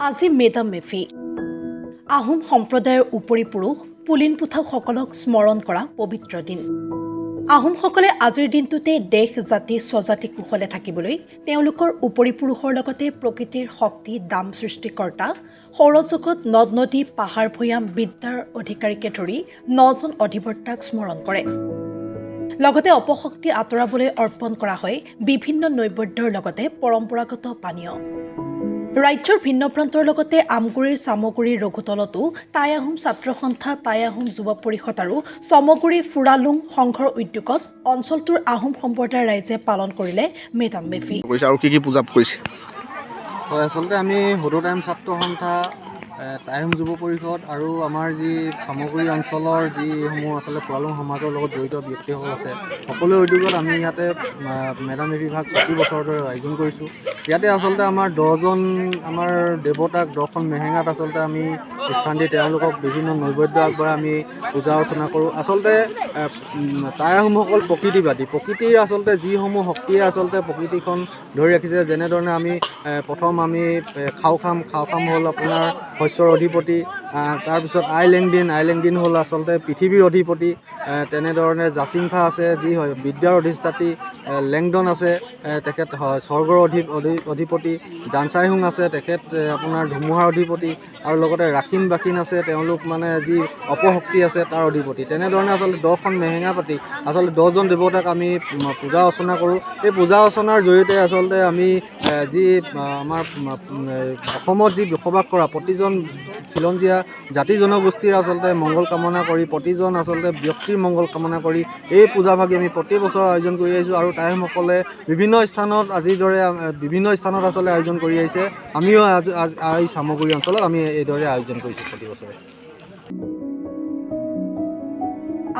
আজি মেডাম মেফি। আহোম সম্প্ৰদায়ৰ উপৰি পুৰুষ পুলিন পোথাকসকলক স্মৰণ কৰা পবিত্ৰ দিন। আহোমসকলে আজিৰ দিনটোতে দেশ জাতি স্বজাতি কুশলে থাকিবলৈ তেওঁলোকৰ উপৰি পুৰুষৰ লগতে প্ৰকৃতিৰ শক্তি দাম সৃষ্টিকৰ্তা সৌৰজগত নদ নদী পাহাৰ ভৈয়াম বিদ্যাৰ অধিকাৰীকে ধৰি নজন অধিবক্তাক স্মৰণ কৰে। লগতে অপশক্তি আঁতৰাবলৈ অৰ্পণ কৰা হয় বিভিন্ন নৈবেদ্যৰ লগতে পৰম্পৰাগত পানীয়। ৰাজ্যৰ ভিন্ন প্ৰান্তৰ লগতে আমগুৰিৰ চামগুৰিৰ ৰঘুতলতো টাই আহোম ছাত্ৰ সন্থা টাই আহোম যুৱ পৰিষদ আৰু চমগুৰি ফুৰালুং সংঘৰ উদ্যোগত অঞ্চলটোৰ আহোম সম্প্ৰদায়ৰ ৰাইজে পালন কৰিলে মেডাম মেফি আৰু কি কি পূজা কৰিছে? হয় আচলতে আমি সদৌ টাইম ছাত্ৰ সন্থা টাইম যুৱ পৰিষদ আৰু আমাৰ যি চামগুৰি অঞ্চলৰ যিসমূহ আচলতে ফুৰালুং সমাজৰ লগত জড়িত ব্যক্তিসকল আছে সকলো উদ্যোগত আমি ইয়াতে মেডাম মে বিভাগ প্ৰতি বছৰৰ দৰে আয়োজন কৰিছোঁ। ইয়াতে আচলতে আমাৰ দহজন আমাৰ দেৱতাক দহখন মেহেঙাত আচলতে আমি স্থান দি তেওঁলোকক বিভিন্ন নৈবেদ্য আগবঢ়াই আমি পূজা অৰ্চনা কৰোঁ। আচলতে এ, টাই আহোমসকল প্ৰকৃতিবাদী। প্ৰকৃতিৰ আচলতে যিসমূহ শক্তিয়ে আচলতে প্ৰকৃতিখন ধৰি ৰাখিছে যেনেধৰণে আমি এ, প্ৰথম আমি এ, খাও খাম খাও খাম হ'ল আপোনাৰ শস্যৰ অধিপতি তাৰপিছত আই লেংডিন আই হ'ল আচলতে পৃথিৱীৰ অধিপতি তেনেধৰণে জাচিংফা আছে, যি হয় বিদ্যাৰ অধিষ্ঠাত্ৰী লেংডন আছে তেখেত স্বৰ্গৰ অধি, অধি- অধিপতি জানচাইহুং আছে, তেখেত আপোনাৰ ধুমুহাৰ অধিপতি, আৰু লগতে ৰাখিন বাখিন আছে, তেওঁলোক মানে যি অপশক্তি আছে তাৰ অধিপতি। তেনেধৰণে আচলতে দহখন মেহেঙা পাতি, আচলতে দহজন দেৱতাক আমি পূজা অৰ্চনা কৰোঁ। এই পূজা অৰ্চনাৰ জৰিয়তে আচলতে আমি যি আমাৰ অসমত যি বসবাস কৰা প্ৰতিজন খিলঞ্জীয়া জাতি জনগোষ্ঠীৰ আচলতে মংগল কামনা কৰি, প্ৰতিজন আচলতে ব্যক্তিৰ মংগল কামনা কৰি এই পূজাভাগি আমি প্ৰতি বছৰ আয়োজন কৰি আহিছোঁ আৰু টাইমসকলে বিভিন্ন স্থানত আজিৰ দৰে, বিভিন্ন স্থানত আচলতে আয়োজন কৰি আহিছে। আমিও এই চামগুৰি অঞ্চলত আমি এইদৰে আয়োজন কৰিছোঁ প্ৰতি বছৰে।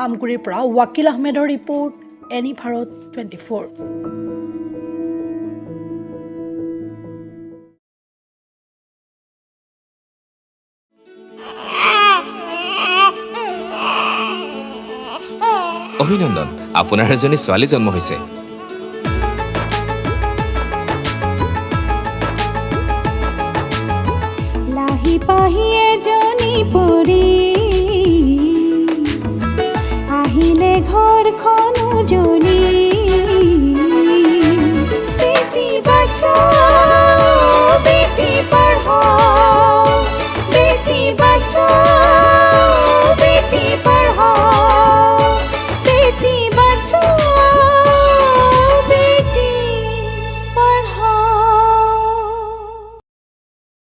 আমগুৰিৰ পৰা ৱাকিল আহমেদৰ report, ANI Bharat twenty four. অভিনন্দন আপোনাৰ এজনী ছোৱালী জন্ম হৈছে। পাহিয়ে